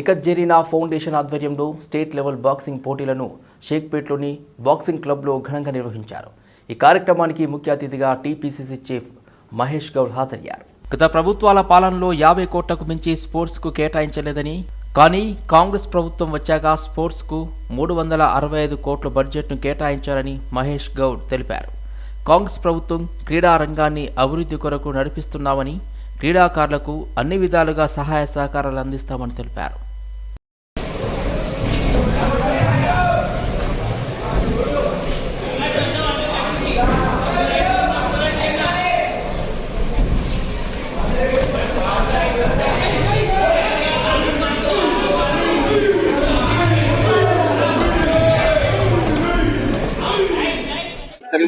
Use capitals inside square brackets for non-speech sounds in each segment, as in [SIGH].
Nikhat Zareen foundation ఆధ్వర్యంలో state level boxing పోటీలను షేక్పేట్లోని బాక్సింగ్ క్లబ్లో ఘనంగా నిర్వహించారు. ఈ కార్యక్రమానికి ముఖ్య అతిథిగా టీపీసీసీ చీఫ్ మహేష్ గౌడ్ హాజరయ్యారు. గత ప్రభుత్వాల పాలనలో యాభై కోట్లకు మించి స్పోర్ట్స్కు కేటాయించలేదని కానీ కాంగ్రెస్ ప్రభుత్వం వచ్చాక స్పోర్ట్స్కు మూడు వందల అరవై ఐదు కోట్ల బడ్జెట్ను కేటాయించారని మహేష్ గౌడ్ తెలిపారు. కాంగ్రెస్ ప్రభుత్వం క్రీడా రంగాన్ని అభివృద్ధి కొరకు నడిపిస్తున్నామని క్రీడాకారులకు అన్ని విధాలుగా సహాయ సహకారాలు అందిస్తామని తెలిపారు.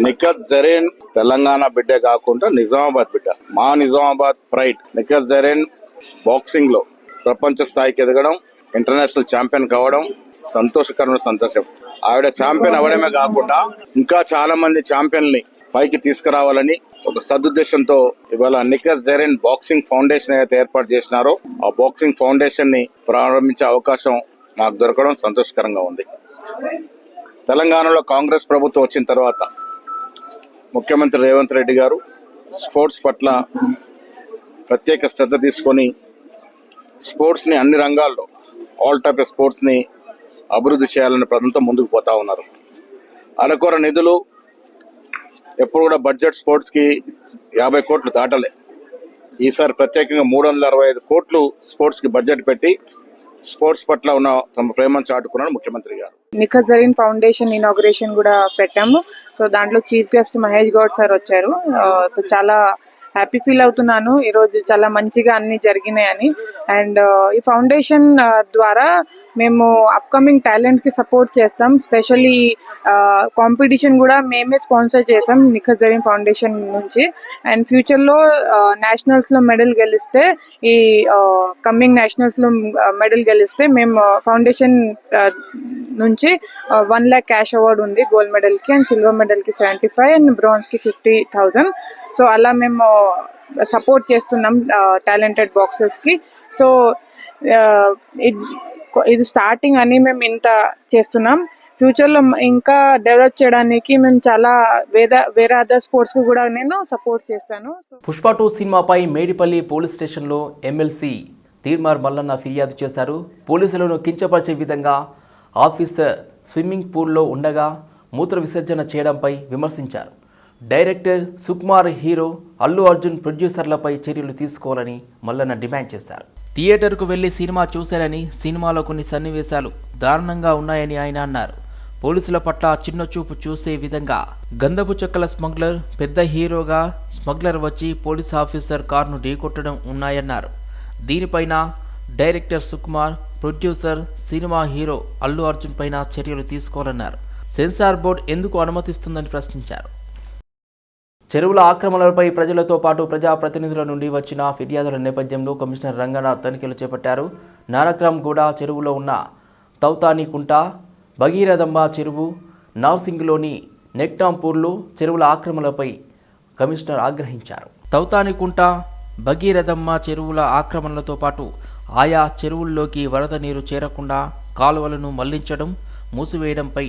నిఖత్ జరీన్ తెలంగాణ బిడ్డే కాకుండా నిజామాబాద్ బిడ్డ. మా నిజామాబాద్ ప్రైడ్ నిఖత్ జరీన్ బాక్సింగ్లో ప్రపంచ స్థాయికి ఎదగడం ఇంటర్నేషనల్ ఛాంపియన్ కావడం సంతోషకరమైన సంతోషం. ఆవిడ ఛాంపియన్ అవ్వడమే కాకుండా ఇంకా చాలా మంది ఛాంపియన్ని పైకి తీసుకురావాలని ఒక సదుద్దేశంతో ఇవాళ నిఖత్ జరీన్ బాక్సింగ్ ఫౌండేషన్ అయితే ఏర్పాటు చేసినారో ఆ బాక్సింగ్ ఫౌండేషన్ని ప్రారంభించే అవకాశం మాకు దొరకడం సంతోషకరంగా ఉంది. తెలంగాణలో కాంగ్రెస్ ప్రభుత్వం వచ్చిన తర్వాత ముఖ్యమంత్రి రేవంత్ రెడ్డి గారు స్పోర్ట్స్ పట్ల ప్రత్యేక శ్రద్ధ తీసుకొని స్పోర్ట్స్ని అన్ని రంగాల్లో ఆల్ టైప్ ఆఫ్ స్పోర్ట్స్ని అభివృద్ధి చేయాలని ప్రజలతో ముందుకు పోతా ఉన్నారు. అరకొర నిధులు ఎప్పుడు కూడా బడ్జెట్ స్పోర్ట్స్కి యాభై కోట్లు దాటలే. ఈసారి ప్రత్యేకంగా మూడు వందల అరవై ఐదు కోట్లు స్పోర్ట్స్కి బడ్జెట్ పెట్టి స్పోర్ట్స్ పట్ల ఉన్న తమ ప్రేమను చాటుకున్నాడు ముఖ్యమంత్రి గారు. నిఖత్ జరీన్ ఫౌండేషన్ ఇనాగ్రేషన్ కూడా పెట్టాము. సో దాంట్లో chief guest Mahesh Goud sir వచ్చారు. చాలా హ్యాపీ ఫీల్ అవుతున్నాను. ఈరోజు చాలా మంచిగా అన్ని జరిగినాయని. అండ్ ఈ ఫౌండేషన్ ద్వారా మేము అప్కమింగ్ టాలెంట్కి సపోర్ట్ చేస్తాం. స్పెషల్లీ కాంపిటీషన్ కూడా మేమే స్పాన్సర్ చేసాం నిఖత్ జరీన్ ఫౌండేషన్ నుంచి. అండ్ ఫ్యూచర్లో నేషనల్స్లో మెడల్ గెలిస్తే ఈ కమింగ్ నేషనల్స్లో మెడల్ గెలిస్తే మేము ఫౌండేషన్ నుంచి వన్ ల్యాక్ క్యాష్ అవార్డు ఉంది గోల్డ్ మెడల్కి అండ్ సిల్వర్ మెడల్కి సెవెంటీ ఫైవ్ అండ్ బ్రాంజ్కి ఫిఫ్టీ థౌజండ్ సో అలా మేము సపోర్ట్ చేస్తున్నాం టాలెంటెడ్ బాక్సెస్కి సో ఇది స్టార్టింగ్ అని మేము ఇంత చేస్తున్నాం. ఫ్యూచర్లో ఇంకా డెవలప్ చేయడానికి మేము చాలా వేద వేరే అదర్ స్పోర్ట్స్ కూడా నేను సపోర్ట్ చేస్తాను. పుష్ప టూ సినిమాపై మేడిపల్లి పోలీస్ స్టేషన్లో ఎమ్మెల్సీ తీర్మార్ మల్లన్న ఫిర్యాదు చేశారు. పోలీసులను కించపరిచే విధంగా ఆఫీసర్ స్విమ్మింగ్ పూల్లో ఉండగా మూత్ర విసర్జన చేయడంపై విమర్శించారు. డైరెక్టర్ సుకుమార్ హీరో అల్లు అర్జున్ ప్రొడ్యూసర్లపై చర్యలు తీసుకోవాలని మల్లన్న డిమాండ్ చేశారు. థియేటర్కు వెళ్ళి సినిమా చూశారని సినిమాలో కొన్ని సన్నివేశాలు దారుణంగా ఉన్నాయని ఆయన అన్నారు. పోలీసుల పట్ల చిన్న చూపు చూసే విధంగా గంధపు చెక్కల స్మగ్లర్ పెద్ద హీరోగా స్మగ్లర్ వచ్చి పోలీస్ ఆఫీసర్ కారును ఢీకొట్టడం ఉన్నాయన్నారు. దీనిపైన director Sukumar producer cinema hero Allu Arjun పైన చర్యలు తీసుకోవాలన్నారు. సెన్సార్ బోర్డు ఎందుకు అనుమతిస్తుందని ప్రశ్నించారు. చెరువుల ఆక్రమణలపై ప్రజలతో పాటు ప్రజాప్రతినిధుల నుండి వచ్చిన ఫిర్యాదుల నేపథ్యంలో కమిషనర్ రంగనాథ్ తనిఖీలు చేపట్టారు. నానక్రామ్గూడ చెరువులో ఉన్న తౌతానికుంట భగీరథమ్మ చెరువు నార్సింగ్లోని నెక్టాంపూర్లో చెరువుల ఆక్రమణలపై కమిషనర్ ఆగ్రహించారు. తౌతానికుంట భగీరథమ్మ చెరువుల ఆక్రమణలతో పాటు ఆయా చెరువుల్లోకి వరద నీరు చేరకుండా కాలువలను మళ్ళించడం మూసివేయడంపై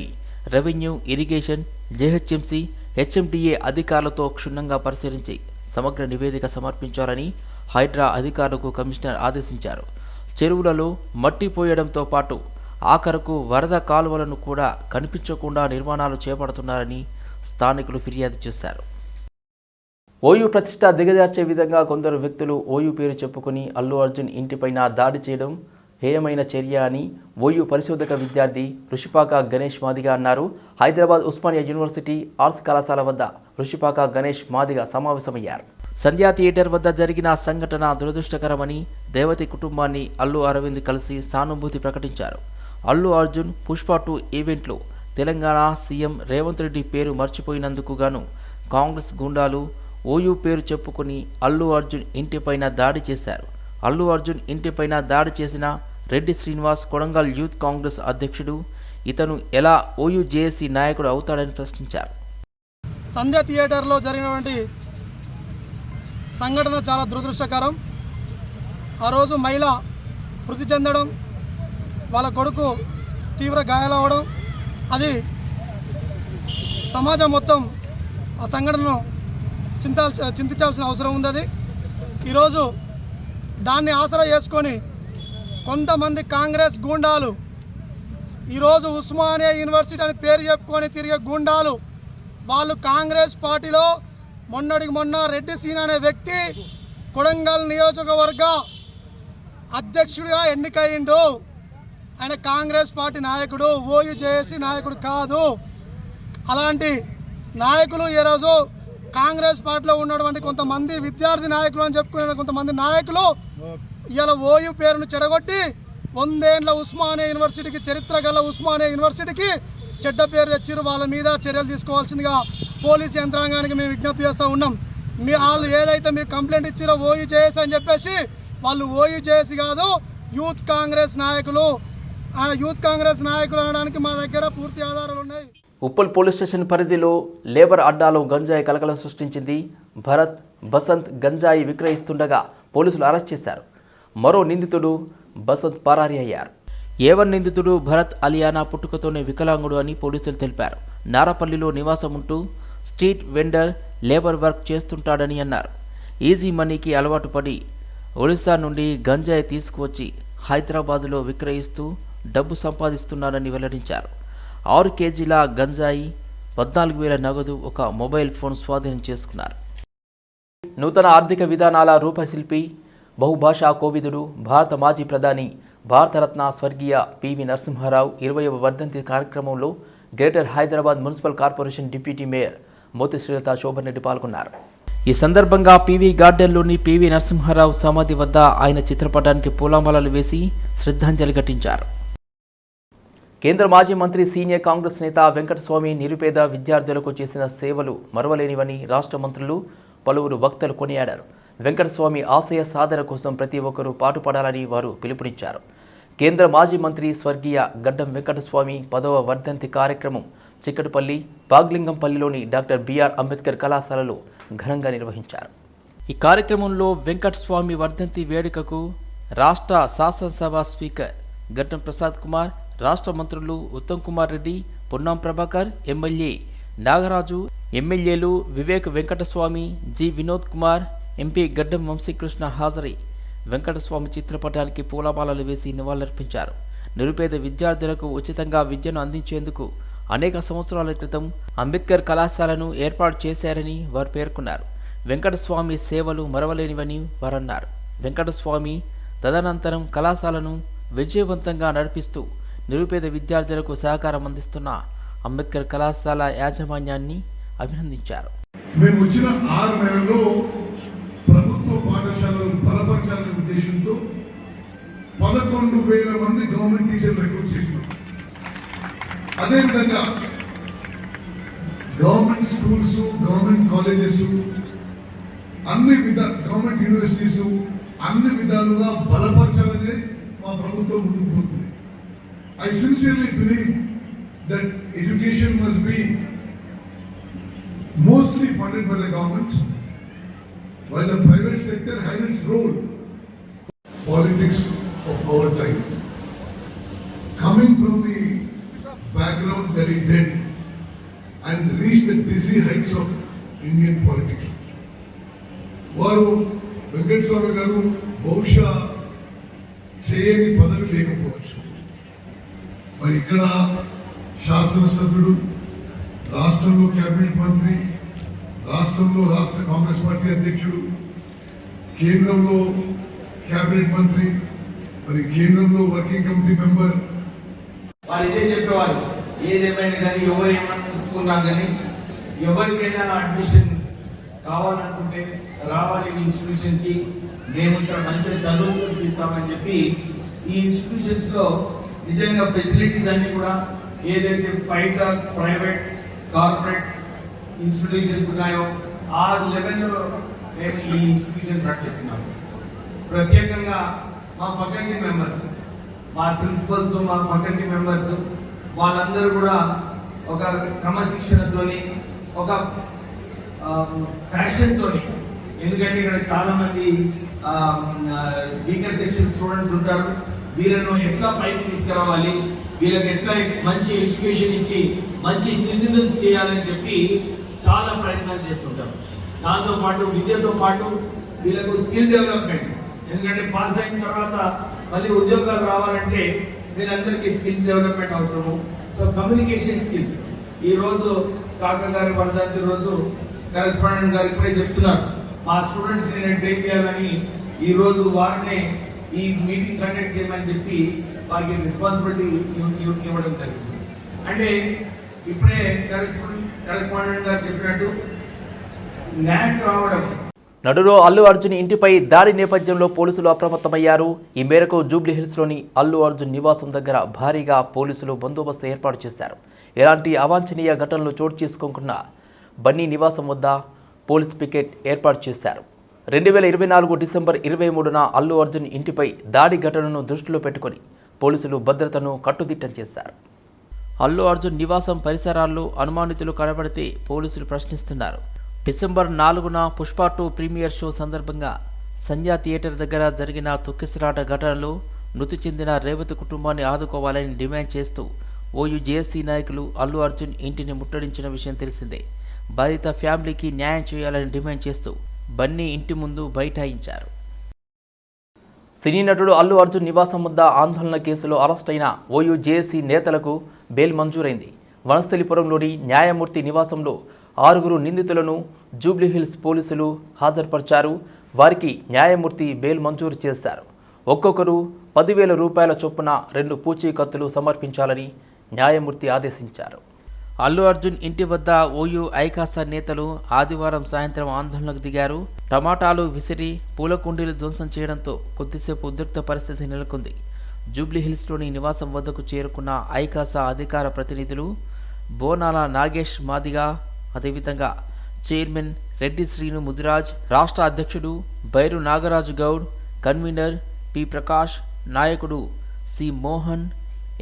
రెవెన్యూ ఇరిగేషన్ జేహెచ్ఎంసీ హెచ్ఎండిఏ అధికారులతో క్షుణ్ణంగా పరిశీలించి సమగ్ర నివేదిక సమర్పించాలని హైడ్రా అధికారులకు కమిషనర్ ఆదేశించారు. చెరువులలో మట్టి పోయడంతో పాటు ఆఖరకు వరద కాలువలను కూడా కనిపించకుండా నిర్మాణాలు చేపడుతున్నారని స్థానికులు ఫిర్యాదు చేశారు. ఓయూ ప్రతిష్ట దిగజార్చే విధంగా కొందరు వ్యక్తులు ఓయూ పేరు చెప్పుకుని అల్లు అర్జున్ ఇంటిపైన దాడి చేయడం హేయమైన చర్య అని ఓయూ పరిశోధక విద్యార్థి ఋషిపాక గణేష్ మాదిగా అన్నారు. హైదరాబాద్ ఉస్మానియా యూనివర్సిటీ ఆర్ట్స్ కళాశాల వద్ద ఋషిపాక గణేష్ మాదిగా సమావేశమయ్యారు. సంధ్యా థియేటర్ వద్ద జరిగిన సంఘటన దురదృష్టకరమని దేవతి కుటుంబాన్ని అల్లు అరవింద్ కలిసి సానుభూతి ప్రకటించారు. అల్లు అర్జున్ పుష్ప టూ ఈవెంట్లో తెలంగాణ సీఎం రేవంత్ రెడ్డి పేరు మర్చిపోయినందుకు గాను కాంగ్రెస్ గుండాలు ఓయూ పేరు చెప్పుకుని అల్లు అర్జున్ ఇంటిపైన దాడి చేశారు. అల్లు అర్జున్ ఇంటిపైన దాడి చేసిన రెడ్డి శ్రీనివాస్ కొడంగల్ యూత్ కాంగ్రెస్ అధ్యక్షుడు. ఇతను ఎలా ఓయూ జేఏసీ నాయకుడు అవుతాడని ప్రశ్నించారు. సంధ్య థియేటర్లో జరిగినటువంటి సంఘటన చాలా దురదృష్టకరం. ఆ రోజు మహిళ మృతి చెందడం వాళ్ళ కొడుకు తీవ్ర గాయాలవ్వడం అది సమాజం మొత్తం ఆ సంఘటనను చింతాల్సి చింతించాల్సిన అవసరం ఉంది అది. ఈరోజు దాన్ని ఆసరా చేసుకొని కొంతమంది కాంగ్రెస్ గూండాలు. ఈరోజు ఉస్మానియా యూనివర్సిటీ అని పేరు చెప్పుకొని తిరిగే గూండాలు. వాళ్ళు కాంగ్రెస్ పార్టీలో మొన్నటికి మొన్న రెడ్డి సీన్ అనే వ్యక్తి కొడంగల్ నియోజకవర్గ అధ్యక్షుడిగా ఎన్నికయ్యిండు. ఆయన కాంగ్రెస్ పార్టీ నాయకుడు ఓయూ జేఏసీ నాయకుడు కాదు. అలాంటి నాయకులు ఈరోజు కాంగ్రెస్ పార్టీలో ఉన్నటువంటి కొంతమంది విద్యార్థి నాయకులు అని చెప్పుకునే కొంతమంది నాయకులు ఇలా ఓయూ పేరును చెడగొట్టి వందేండ్ల ఉస్మానియా యూనివర్సిటీకి చరిత్ర గల ఉస్మానియా యూనివర్సిటీకి చెడ్డ పేరు తెచ్చిరు వాళ్ళ మీద చర్యలు తీసుకోవాల్సిందిగా పోలీస్ యంత్రాంగానికి మేము విజ్ఞప్తి చేస్తూ ఉన్నాం. మీ వాళ్ళు ఏదైతే మీరు కంప్లైంట్ ఇచ్చారో ఓయూ చేసి అని చెప్పేసి వాళ్ళు ఓయూ చేసి కాదు యూత్ కాంగ్రెస్ నాయకులు ఆ యూత్ కాంగ్రెస్ నాయకులు అనడానికి మా దగ్గర పూర్తి ఆధారాలు ఉన్నాయి. ఉప్పల్ పోలీస్ స్టేషన్ పరిధిలో లేబర్ అడ్డాలో గంజాయి కలకలం సృష్టించింది. భరత్ బసంత్ గంజాయి విక్రయిస్తుండగా పోలీసులు అరెస్ట్ చేశారు. మరో నిందితుడు బసంత్ పరారి అయ్యారు. ఏవన్ నిందితుడు భరత్ అలియానా పుట్టుకతోనే వికలాంగుడు అని పోలీసులు తెలిపారు. నారపల్లిలో నివాసం ఉంటూ స్ట్రీట్ వెండర్ లేబర్ వర్క్ చేస్తుంటాడని అన్నారు. ఈజీ మనీకి అలవాటు పడి ఒడిశా నుండి గంజాయి తీసుకువచ్చి హైదరాబాదులో విక్రయిస్తూ డబ్బు సంపాదిస్తున్నాడని వెల్లడించారు. ఆరు కేజీల గంజాయి పద్నాలుగు వేల నగదు ఒక మొబైల్ ఫోన్ స్వాధీనం చేసుకున్నారు. నూతన ఆర్థిక విధానాల రూపశిల్పి బహుభాషా కోవిదుడు భారత మాజీ ప్రధాని భారతరత్న స్వర్గీయ పివి నరసింహారావు ఇరవైవ వర్ధంతి కార్యక్రమంలో greater Hyderabad municipal corporation deputy mayor Moti Srilatha Shoban Reddy పాల్గొన్నారు. ఈ సందర్భంగా పీవీ గార్డెన్లోని పివి నరసింహారావు సమాధి వద్ద ఆయన చిత్రపటానికి పూలమాలలు వేసి శ్రద్ధాంజలి ఘటించారు. కేంద్ర మాజీ మంత్రి సీనియర్ కాంగ్రెస్ నేత వెంకటస్వామి నిరుపేద విద్యార్థులకు చేసిన సేవలు మరవలేనివని రాష్ట్ర మంత్రులు పలువురు వక్తలు కొనియాడారు. వెంకటస్వామి ఆశయ సాధన కోసం ప్రతి ఒక్కరూ పాటుపడాలని వారు పిలుపునిచ్చారు. కేంద్ర మాజీ మంత్రి స్వర్గీయ గడ్డం వెంకటస్వామి పదవ వర్ధంతి కార్యక్రమం చిక్కటపల్లి బాగ్లింగంపల్లిలోని డాక్టర్ బిఆర్ అంబేద్కర్ కళాశాలలో ఘనంగా నిర్వహించారు. ఈ కార్యక్రమంలో వెంకటస్వామి వర్ధంతి వేడుకకు రాష్ట్ర శాసనసభ స్పీకర్ గడ్డం ప్రసాద్ కుమార్ రాష్ట్ర మంత్రులు ఉత్తమ్ కుమార్ రెడ్డి పొన్నాం ప్రభాకర్ ఎమ్మెల్యే నాగరాజు ఎమ్మెల్యేలు వివేక్ వెంకటస్వామి జి వినోద్ కుమార్ ఎంపీ గడ్డం వంశీకృష్ణ హాజరై వెంకటస్వామి చిత్రపటానికి పూలమాలలు వేసి నివాళులర్పించారు. నిరుపేద విద్యార్థులకు ఉచితంగా విద్యను అందించేందుకు అనేక సంవత్సరాల క్రితం అంబేద్కర్ కళాశాలను ఏర్పాటు చేశారని వారు పేర్కొన్నారు. వెంకటస్వామి సేవలు మరవలేనివని వారన్నారు. వెంకటస్వామి తదనంతరం కళాశాలను విజయవంతంగా నడిపిస్తూ నిరుపేద విద్యార్థులకు సహకారం అందిస్తున్న అంబేద్కర్ కళాశాల యాజమాన్యాన్ని అభినందించారు. మేము వచ్చిన ఆరు నెలల్లో ప్రభుత్వ పాఠశాలలు బలపరచాలనే ఉద్దేశంతో పదకొండు వేల మంది గవర్నమెంట్ టీచర్లు రిక్రూట్ చేసినాం. అదేవిధంగా గవర్నమెంట్ స్కూల్స్ గవర్నమెంట్ కాలేజెస్ అన్ని విధ గవర్నమెంట్ యూనివర్సిటీస్ అన్ని విధాలుగా బలపరచాలనే మా ప్రభుత్వం ముందుకు పోతుంది I sincerely believe that education must be mostly funded by the government, while the private sector has its role. Politics of our time. Coming from the background that he did and reached the dizzy heights of Indian politics. వారు వెంకటస్వామి గారు బహుశా చేయని పదవి లేకపోవచ్చు మరి ఇక్కడ శాసనసభ్యుడు రాష్ట్రంలో కేబినెట్ మంత్రి రాష్ట్రంలో రాష్ట్ర కాంగ్రెస్ పార్టీ అధ్యక్షుడు కేంద్రంలో కేబినెట్ మంత్రి మరి కేంద్రంలో వర్కింగ్ కమిటీ మెంబర్. వాళ్ళు ఇదే చెప్పేవారు ఏదేమైనా కానీ ఎవరు ఏమనుకున్నా కానీ ఎవరికైనా అడ్మిషన్ కావాలనుకుంటే రావాలి ఈ ఇన్స్టిట్యూషన్కి మేము ఇక్కడ మంచి చదువు చూపిస్తామని చెప్పి ఈ ఇన్స్టిట్యూషన్స్లో నిజంగా ఫెసిలిటీస్ అన్నీ కూడా ఏదైతే బయట ప్రైవేట్ కార్పొరేట్ ఇన్స్టిట్యూషన్స్ ఉన్నాయో ఆ లెవెల్లో మేము ఈ ఇన్స్టిట్యూషన్ ప్రకటిస్తున్నాము ప్రత్యేకంగా మా ఫకల్టీ మెంబర్స్ మా ప్రిన్సిపల్స్ మా ఫకల్టీ మెంబర్స్ వాళ్ళందరూ కూడా ఒక క్రమశిక్షణతోని ఒక ప్యాషన్తో ఎందుకంటే ఇక్కడ చాలామంది వీకర్ సెక్షన్ స్టూడెంట్స్ ఉంటారు. వీళ్ళను ఎట్లా పైకి తీసుకురావాలి? వీళ్ళకి ఎట్లా మంచి ఎడ్యుకేషన్ ఇచ్చి మంచి సిటిజన్స్ చేయాలని చెప్పి చాలా ప్రయత్నాలు చేస్తుంటారు. దాంతో పాటు విద్యతో పాటు వీళ్ళకు స్కిల్ డెవలప్మెంట్. ఎందుకంటే పాస్ అయిన తర్వాత మళ్ళీ ఉద్యోగాలు రావాలంటే వీళ్ళందరికీ స్కిల్ డెవలప్మెంట్ అవసరము. So communication skills. ఈ రోజు కాక గారి వరదాంతి రోజు కరెస్పాండెంట్ గారు ఇప్పుడే చెప్తున్నారు మా స్టూడెంట్స్ నేను ట్రైన్ చేయాలని? ఈ రోజు వారినే ఈ మీటింగ్ కండక్ట్ చేయమని చెప్పి వారికి రెస్పాన్సిబిలిటీ ఇవ్వడం జరిగింది. అంటే ఇప్పుడే కరెస్పాండెంట్ గారు చెప్పినట్టు న్యాక్ రావడం. నటుడు అల్లు అర్జున్ ఇంటిపై దాడి నేపథ్యంలో పోలీసులు అప్రమత్తమయ్యారు. ఈ మేరకు జూబ్లీ హిల్స్లోని అల్లు అర్జున్ నివాసం దగ్గర భారీగా పోలీసులు బందోబస్తు ఏర్పాటు చేశారు. ఎలాంటి అవాంఛనీయ ఘటనలు చోటు చేసుకోకుండా బన్నీ నివాసం వద్ద పోలీస్ పికెట్ ఏర్పాటు చేశారు. రెండు వేల ఇరవై నాలుగు డిసెంబర్ ఇరవై మూడున అల్లు అర్జున్ ఇంటిపై దాడి ఘటనను దృష్టిలో పెట్టుకొని పోలీసులు భద్రతను కట్టుదిట్టం చేశారు. అల్లు అర్జున్ నివాసం పరిసరాల్లో అనుమానితులు కనబడితే పోలీసులు ప్రశ్నిస్తున్నారు. డిసెంబర్ నాలుగున పుష్ప టూ ప్రీమియర్ షో సందర్భంగా సంధ్యా థియేటర్ దగ్గర జరిగిన తొక్కిసలాట ఘటనలో మృతి చెందిన రేవతి కుటుంబాన్ని ఆదుకోవాలని డిమాండ్ చేస్తూ ఓయూ జేఏసీ నాయకులు అల్లు అర్జున్ ఇంటిని ముట్టడించిన విషయం తెలిసిందే. బాధిత ఫ్యామిలీకి న్యాయం చేయాలని డిమాండ్ చేస్తూ బన్నీ ఇంటి ముందు బైఠాయించారు. సినీ నటుడు అల్లు అర్జున్ నివాసం వద్ద ఆందోళన కేసులో అరెస్ట్ అయిన ఓయూ జేఏసీ నేతలకు బెయిల్ మంజూరైంది. వనస్థలిపురంలోని న్యాయమూర్తి నివాసంలో ఆరుగురు నిందితులను జూబ్లీహిల్స్ పోలీసులు హాజరుపరిచారు. వారికి న్యాయమూర్తి బెయిల్ మంజూరు చేశారు. ఒక్కొక్కరు పదివేల రూపాయల చొప్పున రెండు పూచీకత్తులు సమర్పించాలని న్యాయమూర్తి ఆదేశించారు. అల్లు అర్జున్ ఇంటి వద్ద ఓయూ ఐకాసా నేతలు ఆదివారం సాయంత్రం ఆందోళనకు దిగారు. టమాటాలు విసిరి పూల కుండీలు ధ్వంసం చేయడంతో కొద్దిసేపు ఉద్రిక్త పరిస్థితి నెలకొంది. జూబ్లీహిల్స్లోని నివాసం వద్దకు చేరుకున్న ఐకాసా అధికార ప్రతినిధులు బోనాల నాగేష్ మాదిగా అదేవిధంగా చైర్మన్ రెడ్డి శ్రీను ముదిరాజ్ రాష్ట్ర అధ్యక్షుడు బైరు నాగరాజు గౌడ్ కన్వీనర్ పి ప్రకాష్ నాయకుడు సి మోహన్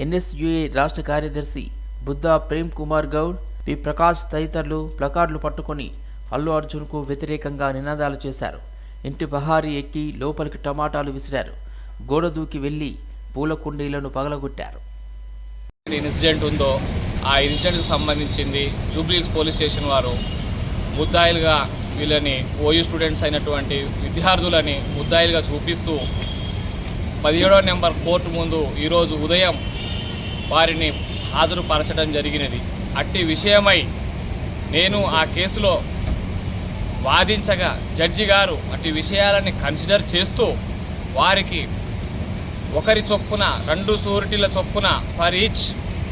ఎన్ఎస్యుఏ రాష్ట్ర కార్యదర్శి బుద్ధ ప్రేమ్ కుమార్ గౌడ్ పి. ప్రకాష్ తదితరులు ప్లకార్డులు పట్టుకొని అల్లు అర్జున్కు వ్యతిరేకంగా నినాదాలు చేశారు. ఇంటి బహారీ ఎక్కి లోపలికి టమాటాలు విసిరారు. గోడ దూకి వెళ్ళి పూల కుండీలను పగలగొట్టారు. ఇన్సిడెంట్ ఉందో ఆ ఇన్సిడెంట్కి సంబంధించింది జూబ్లీస్ పోలీస్ స్టేషన్ వారు ముద్దాయిలుగా వీళ్ళని ఓయూ స్టూడెంట్స్ అయినటువంటి విద్యార్థులని ముద్దాయిలుగా చూపిస్తూ పదిహేడో నెంబర్ కోర్టు ముందు ఈరోజు ఉదయం వారిని హాజరుపరచడం జరిగినది. అట్టి విషయమై నేను ఆ కేసులో వాదించగా జడ్జి గారు అట్టి విషయాలని కన్సిడర్ చేస్తూ వారికి ఒకరి చొప్పున రెండు సూరిటీల చొప్పున for each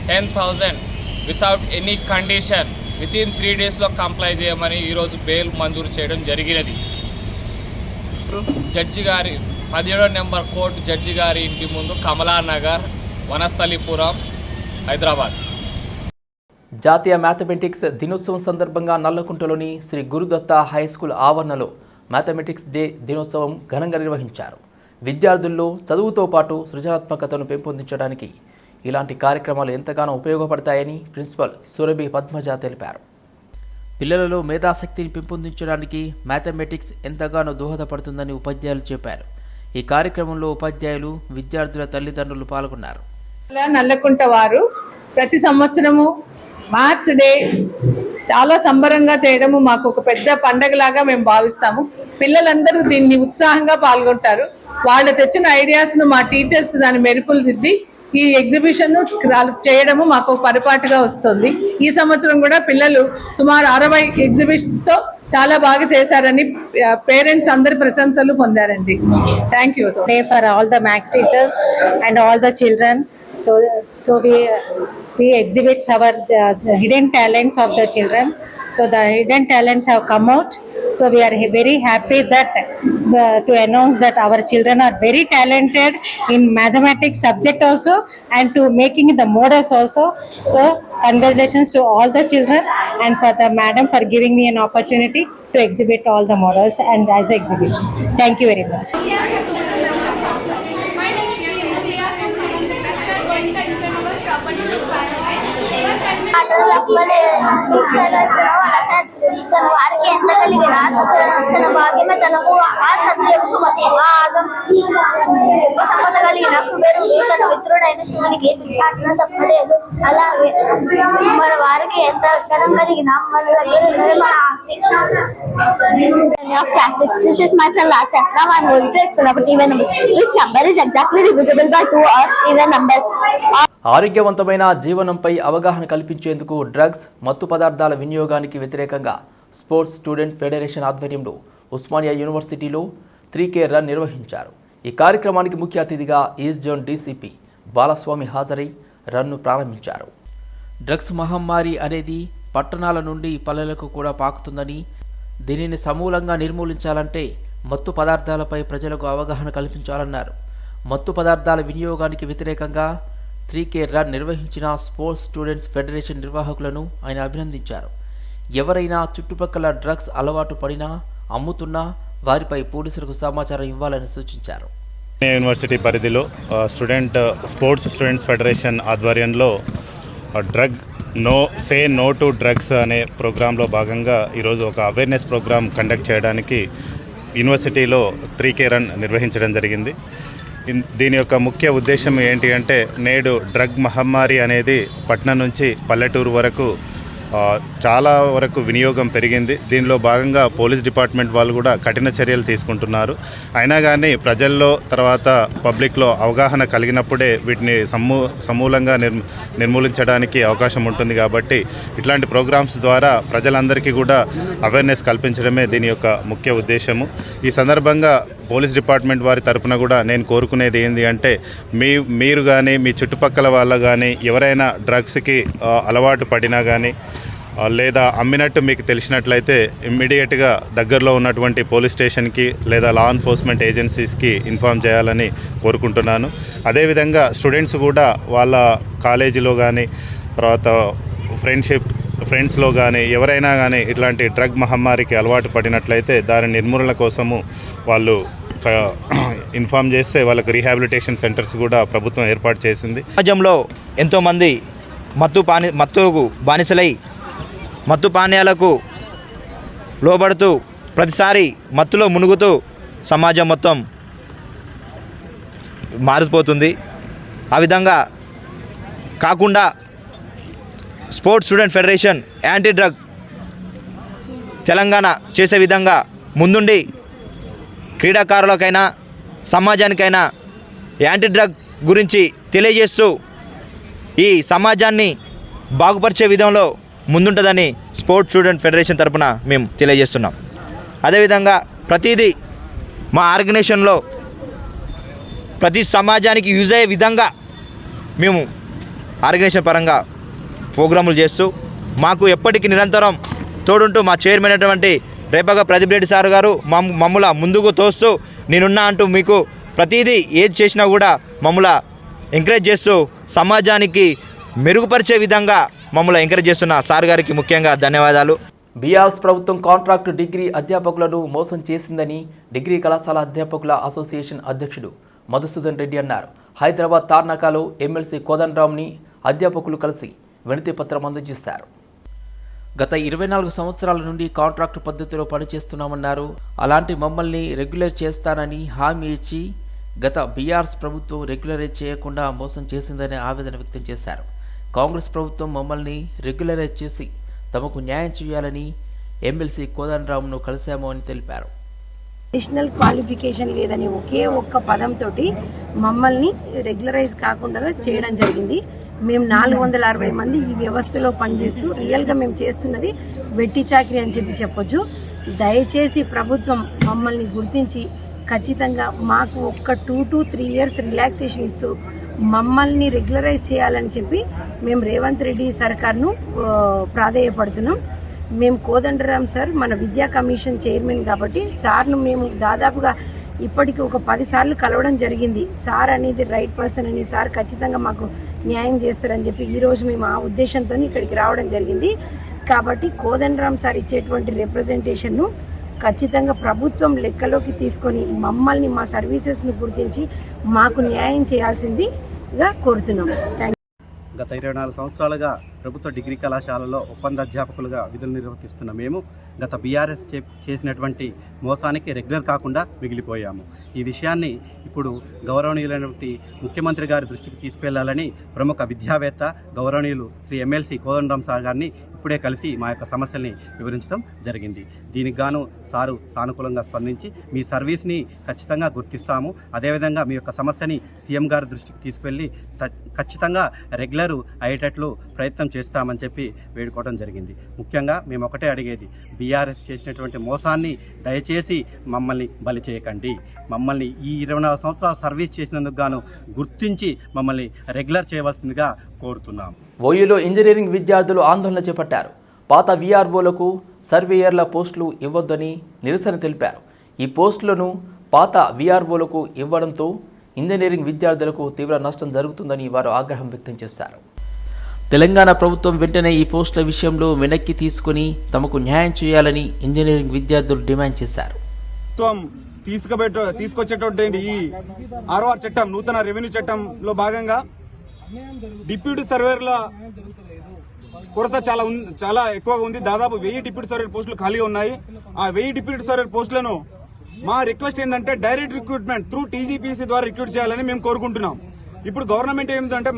ten thousand without any condition with in three డేస్లో కంప్లై చేయమని ఈరోజు బెయిల్ మంజూరు చేయడం జరిగినది. జడ్జి గారి పదిహేడో నెంబర్ కోర్టు జడ్జి గారి ఇంటి ముందు కమలానగర్ వనస్థలిపురం హైదరాబాద్. జాతీయ మ్యాథమెటిక్స్ దినోత్సవం సందర్భంగా నల్లకుంటలోని శ్రీ గురుదత్త హై స్కూల్ ఆవరణలో మ్యాథమెటిక్స్ డే దినోత్సవం ఘనంగా నిర్వహించారు. విద్యార్థుల్లో చదువుతో పాటు సృజనాత్మకతను పెంపొందించడానికి ఇలాంటి కార్యక్రమాలు ఎంతగానో ఉపయోగపడతాయని ప్రిన్సిపల్ సురభి పద్మజ తెలిపారు. పిల్లలలో మేధాశక్తిని పెంపొందించడానికి మ్యాథమెటిక్స్ ఎంతగానో దోహదపడుతుందని ఉపాధ్యాయులు చెప్పారు. ఈ కార్యక్రమంలో ఉపాధ్యాయులు విద్యార్థుల తల్లిదండ్రులు పాల్గొన్నారు. నల్లకుంట వారు ప్రతి సంవత్సరము మార్చ్ డే చాలా సంబరంగా చేయడము మాకు ఒక పెద్ద పండగలాగా మేము భావిస్తాము. పిల్లలందరూ దీన్ని ఉత్సాహంగా పాల్గొంటారు. వాళ్ళు తెచ్చిన ఐడియాస్ను మా టీచర్స్ దాని మెరుపులు దిద్ది ఈ ఎగ్జిబిషన్ను చేయడము మాకు పరిపాటుగా వస్తుంది. ఈ సంవత్సరం కూడా పిల్లలు సుమారు అరవై ఎగ్జిబిషన్స్తో చాలా బాగా చేశారని పేరెంట్స్ అందరి ప్రశంసలు పొందారండి. Thank you so for all the maths teachers and all the children. So, so we we exhibit our uh, the hidden talents of the children. So the hidden talents have come out. So we are very happy that uh, to announce that our children are very talented in mathematics subject also and to making the models also. So congratulations to all the children and for the madam for giving me an opportunity to exhibit all the models and as exhibition. Thank you very much. తన వారికి ఎంత కలిగిన తన భాగ్యమే తనకు ఆ తథ్యం సుమతి ఆ ఆగం గొప్ప సంపద కలిగిన కుబేరుడు తన మిత్రుడైన శివునికి భిక్షాటన తప్పలేదు అలాగే మన వారికి ఎంత ధనం కలిగిన మన దగ్గర ఉన్నది మన ఆస్తి of classic. This is my friend last chapter. Now I'm going to explain about even numbers. Which number is exactly divisible by two or even numbers? ఆరోగ్యవంతమైన జీవనంపై అవగాహన కల్పించేందుకు డ్రగ్స్ మత్తు పదార్థాల వినియోగానికి వ్యతిరేకంగా స్పోర్ట్స్ స్టూడెంట్ ఫెడరేషన్ ఆధ్వర్యంలో ఉస్మానియా యూనివర్సిటీలో త్రీ కే రన్ నిర్వహించారు. ఈ కార్యక్రమానికి ముఖ్య అతిథిగా ఈస్ట్ జోన్ డీసీపీ బాలస్వామి హాజరై రన్ను ప్రారంభించారు. డ్రగ్స్ మహమ్మారి అనేది పట్టణాల నుండి పల్లెలకు కూడా పాకుతుందని దీనిని సమూలంగా నిర్మూలించాలంటే మత్తు పదార్థాలపై ప్రజలకు అవగాహన కల్పించాలన్నారు. మత్తు పదార్థాల వినియోగానికి వ్యతిరేకంగా త్రీ కే రన్ నిర్వహించిన స్పోర్ట్స్ స్టూడెంట్స్ ఫెడరేషన్ నిర్వాహకులను ఆయన అభినందించారు. ఎవరైనా చుట్టుపక్కల డ్రగ్స్ అలవాటు పడినా అమ్ముతున్నా వారిపై పోలీసులకు సమాచారం ఇవ్వాలని సూచించారు. యూనివర్సిటీ పరిధిలో స్టూడెంట్ స్పోర్ట్స్ స్టూడెంట్స్ ఫెడరేషన్ ఆధ్వర్యంలో drug no say no to drugs అనే ప్రోగ్రాంలో భాగంగా ఈరోజు ఒక అవేర్నెస్ ప్రోగ్రాం కండక్ట్ చేయడానికి యూనివర్సిటీలో త్రీ కే రన్ నిర్వహించడం జరిగింది. దీని యొక్క ముఖ్య ఉద్దేశం ఏంటి అంటే నేడు డ్రగ్ మహమ్మారి అనేది పట్నం నుంచి పల్లెటూరు వరకు చాలా వరకు వినియోగం పెరిగింది. దీనిలో భాగంగా పోలీస్ డిపార్ట్మెంట్ వాళ్ళు కూడా కఠిన చర్యలు తీసుకుంటున్నారు. అయినా కానీ ప్రజల్లో తర్వాత పబ్లిక్లో అవగాహన కలిగినప్పుడే వీటిని సమూ సమూలంగా నిర్ నిర్మూలించడానికి అవకాశం ఉంటుంది కాబట్టి ఇట్లాంటి ప్రోగ్రామ్స్ ద్వారా ప్రజలందరికీ కూడా అవేర్నెస్ కల్పించడమే దీని యొక్క ముఖ్య ఉద్దేశము. ఈ సందర్భంగా పోలీస్ డిపార్ట్మెంట్ వారి తరపున కూడా నేను కోరుకునేది ఏంటి అంటే మీ మీరు కానీ మీ చుట్టుపక్కల వాళ్ళ కానీ ఎవరైనా డ్రగ్స్కి అలవాటు పడినా కానీ లేదా అమ్మినట్టు మీకు తెలిసినట్లయితే ఇమ్మీడియట్గా దగ్గరలో ఉన్నటువంటి పోలీస్ స్టేషన్కి లేదా లా ఎన్ఫోర్స్మెంట్ ఏజెన్సీస్కి ఇన్ఫామ్ చేయాలని కోరుకుంటున్నాను. అదేవిధంగా స్టూడెంట్స్ కూడా వాళ్ళ కాలేజీలో కానీ తర్వాత ఫ్రెండ్షిప్ ఫ్రెండ్స్లో కానీ ఎవరైనా కానీ ఇట్లాంటి డ్రగ్ మహమ్మారికి అలవాటు పడినట్లయితే దాని నిర్మూలన కోసము వాళ్ళు [CLEARS THROAT] ఇన్ఫామ్ చేస్తే వాళ్ళకి రీహాబిలిటేషన్ సెంటర్స్ కూడా ప్రభుత్వం ఏర్పాటు చేసింది. సమాజంలో ఎంతోమంది మత్తు పాని మత్తుకు బానిసలై మత్తు పానీయాలకు లోబడుతూ ప్రతిసారి మత్తులో మునుగుతూ సమాజం మొత్తం మారిపోతుంది. ఆ విధంగా కాకుండా sports student federation anti drug Telangana చేసే విధంగా ముందుండి క్రీడాకారులకైనా సమాజానికైనా యాంటీ డ్రగ్ గురించి తెలియజేస్తూ ఈ సమాజాన్ని బాగుపరిచే విధంలో ముందుంటుందని స్పోర్ట్స్ స్టూడెంట్ ఫెడరేషన్ తరపున మేము తెలియజేస్తున్నాం. అదేవిధంగా ప్రతిదీ మా ఆర్గనైజేషన్లో ప్రతి సమాజానికి యూజ్ అయ్యే విధంగా మేము ఆర్గనైజేషన్ పరంగా ప్రోగ్రాములు చేస్తూ మాకు ఎప్పటికీ నిరంతరం తోడుంటూ మా చైర్మన్ అయినటువంటి రేపగా ప్రదీప్ రెడ్డి సార్ గారు మమ్ మమ్ముల ముందుకు తోస్తూ నేనున్నా అంటూ మీకు ప్రతిదీ ఏది చేసినా కూడా మమ్మల ఎంకరేజ్ చేస్తూ సమాజానికి మెరుగుపరిచే విధంగా మమ్మల్ని ఎంకరేజ్ చేస్తున్న సార్ గారికి ముఖ్యంగా ధన్యవాదాలు. బీఆర్ఎస్ ప్రభుత్వం కాంట్రాక్టు డిగ్రీ అధ్యాపకులను మోసం చేసిందని డిగ్రీ కళాశాల అధ్యాపకుల అసోసియేషన్ అధ్యక్షుడు మధుసూదన్ రెడ్డి అన్నారు. హైదరాబాద్ తార్నాకాలో ఎమ్మెల్సీ కోదండరామ్ని అధ్యాపకులు కలిసి వినతి పత్రం అందజేశారు. గత ఇరవై నాలుగు సంవత్సరాల నుండి కాంట్రాక్టు పద్ధతిలో పనిచేస్తున్నామన్నారు. అలాంటి మమ్మల్ని రెగ్యులర్ చేస్తానని హామీ ఇచ్చి గత బీఆర్ఎస్ ప్రభుత్వం రెగ్యులరైజ్ చేయకుండా మోసం చేసిందని ఆవేదన వ్యక్తం చేశారు. కాంగ్రెస్ ప్రభుత్వం మమ్మల్ని రెగ్యులరైజ్ చేసి తమకు న్యాయం చేయాలని ఎమ్మెల్సీ కోదండరామును కలిశాము అని తెలిపారు. అడిషనల్ క్వాలిఫికేషన్ లేదని ఒకే ఒక్క పదంతో మమ్మల్ని రెగ్యులరైజ్ కాకుండా చేయడం జరిగింది. మేము నాలుగు వందల అరవై మంది ఈ వ్యవస్థలో పనిచేస్తూ రియల్గా మేము చేస్తున్నది వెట్టి చాకరీ అని చెప్పి చెప్పొచ్చు. దయచేసి ప్రభుత్వం మమ్మల్ని గుర్తించి ఖచ్చితంగా మాకు ఒక్క two to three years relaxation ఇస్తూ మమ్మల్ని రెగ్యులరైజ్ చేయాలని చెప్పి మేము రేవంత్ రెడ్డి సర్కార్ను ప్రాధేయపడుతున్నాం. మేము కోదండరాం సార్ మన విద్యా కమిషన్ చైర్మన్ కాబట్టి సార్ను మేము దాదాపుగా ఇప్పటికి ఒక పది సార్లు కలవడం జరిగింది. సార్ అనేది రైట్ పర్సన్ అని సార్ ఖచ్చితంగా మాకు న్యాయం చేస్తారని చెప్పి ఈరోజు మేము ఆ ఉద్దేశంతో ఇక్కడికి రావడం జరిగింది. కాబట్టి కోదండరామ్ సార్ ఇచ్చేటువంటి రిప్రజెంటేషన్ను ఖచ్చితంగా ప్రభుత్వం లెక్కలోకి తీసుకొని మమ్మల్ని మా సర్వీసెస్ను గుర్తించి మాకు న్యాయం చేయాల్సిందిగా కోరుతున్నాం. థ్యాంక్ గత ఇరవై నాలుగు సంవత్సరాలుగా ప్రభుత్వ డిగ్రీ కళాశాలలో ఒప్పంద అధ్యాపకులుగా విధులు నిర్వర్తిస్తున్న మేము గత బీఆర్ఎస్ చే చేసినటువంటి మోసానికి రెగ్యులర్ కాకుండా మిగిలిపోయాము. ఈ విషయాన్ని ఇప్పుడు గౌరవనీయులైనటువంటి ముఖ్యమంత్రి గారి దృష్టికి తీసుకెళ్ళాలని ప్రముఖ విద్యావేత్త గౌరవనీయులు శ్రీ ఎమ్మెల్సీ కోదండరాం సార్ గారిని ఇప్పుడే కలిసి మా యొక్క సమస్యల్ని వివరించడం జరిగింది. దీనికి గాను సారు సానుకూలంగా స్పందించి మీ సర్వీస్ని ఖచ్చితంగా గుర్తిస్తాము. అదేవిధంగా మీ యొక్క సమస్యని సీఎం గారి దృష్టికి తీసుకెళ్ళి ఖచ్చితంగా రెగ్యులర్ అయ్యేటట్లు ప్రయత్నం చేస్తామని చెప్పి వేడుకోవడం జరిగింది. ముఖ్యంగా మేము ఒకటే అడిగేది. బీఆర్ఎస్ చేసినటువంటి మోసాన్ని దయచేసి మమ్మల్ని బలి చేయకండి. మమ్మల్ని ఈ ఇరవై నాలుగు సంవత్సరాలు సర్వీస్ చేసినందుకు గాను గుర్తించి మమ్మల్ని రెగ్యులర్ చేయవలసిందిగా కోరుతున్నాం. ఓయూలో ఇంజనీరింగ్ విద్యార్థులు ఆందోళన చేపట్టారు. పాత వీఆర్ఓలకు సర్వేయర్ల పోస్టులు ఇవ్వొద్దని నిరసన తెలిపారు. ఈ పోస్టులను పాత వీఆర్ఓలకు ఇవ్వడంతో ఇంజనీరింగ్ విద్యార్థులకు తీవ్ర నష్టం జరుగుతుందని వారు ఆగ్రహం వ్యక్తం చేశారు. తెలంగాణ ప్రభుత్వం వెంటనే ఈ పోస్టుల విషయంలో వెనక్కి తీసుకుని తమకు న్యాయం చేయాలని ఇంజనీరింగ్ విద్యార్థులు డిమాండ్ చేశారు. తీసుకుబెట్ట తీసుకొచ్చేటువంటి ఈ ఆర్ఓఆర్ చట్టం నూతన రెవెన్యూ చట్టంలో భాగంగా డిప్యూటీ సర్వేర్ల కొరత చాలా చాలా ఎక్కువగా ఉంది. దాదాపు వెయ్యి డిప్యూటీ సర్వేర్ పోస్టులు ఖాళీగా ఉన్నాయి. ఆ వెయ్యి డిప్యూటీ సర్వేర్ పోస్టులను మా రిక్వెస్ట్ ఏంటంటే డైరెక్ట్ రిక్రూట్మెంట్ త్రూ టీజీపీసీ ద్వారా రిక్రూట్ చేయాలని మేము కోరుకుంటున్నాం. ఇప్పుడు గవర్నమెంట్ ఏంటంటే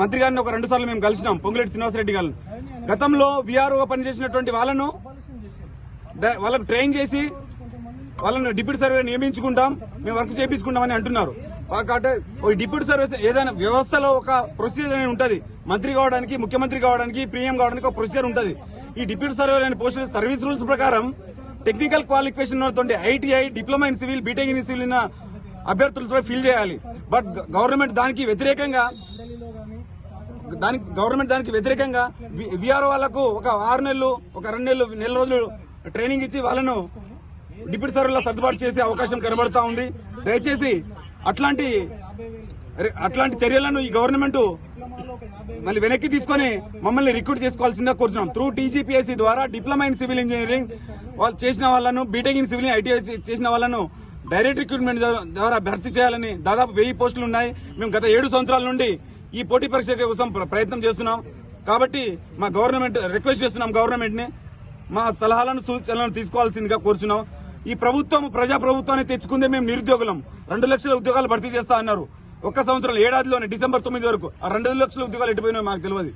మంత్రి గారిని ఒక రెండు సార్లు మేము కలిసినాం పొంగులేటి శ్రీనివాసరెడ్డి గారిని. గతంలో వీఆర్ఓ పనిచేసినటువంటి వాళ్ళను వాళ్ళకు ట్రైన్ చేసి వాళ్ళని డిప్యూటీ సర్వే నియమించుకుంటాం మేము వర్క్ చేయించుకుంటామని అంటున్నారు. కాబట్టి డిప్యూటీ సర్వీస్ ఏదైనా వ్యవస్థలో ఒక ప్రొసీజర్ అనేది ఉంటుంది. మంత్రి కావడానికి ముఖ్యమంత్రి కావడానికి ప్రీఎం కావడానికి ఒక ప్రొసీజర్ ఉంటుంది. ఈ డిప్యూటీ సర్వే అనే పోస్ట్ సర్వీస్ రూల్స్ ప్రకారం టెక్నికల్ క్వాలిఫికేషన్ తోటి ITI diploma in civil BTech in civil అభ్యర్థులతో fill చేయాలి. బట్ గవర్నమెంట్ దానికి వ్యతిరేకంగా దానికి గవర్నమెంట్ దానికి వ్యతిరేకంగా విఆర్ఓ వాళ్ళకు ఒక ఆరు నెలలు ఒక రెండు నెలలు నెల రోజులు ట్రైనింగ్ ఇచ్చి వాళ్ళను డిప్యూటీ సర్వేలా సర్దుబాటు చేసే అవకాశం కనబడతా ఉంది. దయచేసి అట్లాంటి అట్లాంటి చర్యలను ఈ గవర్నమెంట్ మళ్ళీ వెనక్కి తీసుకొని మమ్మల్ని రిక్రూట్ చేసుకోవాల్సిందిగా కోరుతున్నాం త్రూ టీజీపీఎస్సీ ద్వారా డిప్లొమా ఇన్ సివిల్ ఇంజనీరింగ్ వాళ్ళు చేసిన వాళ్ళను బీటెక్ ఇన్ సివిల్ ఐటీఐ చేసిన వాళ్ళను డైరెక్ట్ రిక్రూట్మెంట్ ద్వారా భర్తీ చేయాలని దాదాపు వెయ్యి పోస్టులు ఉన్నాయి. మేము గత ఏడు సంవత్సరాల నుండి ఈ పోటీ పరీక్ష కోసం ప్రయత్నం చేస్తున్నాం. కాబట్టి మా గవర్నమెంట్ రిక్వెస్ట్ చేస్తున్నాం గవర్నమెంట్ని. మా సలహాలను సూచనలను తీసుకోవాల్సిందిగా కోరుచున్నాం. ఈ ప్రభుత్వం ప్రజా ప్రభుత్వాన్ని తెచ్చుకుందే మేము నిరుద్యోగులం. రెండు లక్షల ఉద్యోగాలు భర్తీ చేస్తా అన్నారు. ఒక్క సంవత్సరం ఏడాదిలోనే డిసెంబర్ తొమ్మిది వరకు ఆ రెండు లక్షల ఉద్యోగాలు ఎట్టిపోయినాయో మాకు తెలియదు.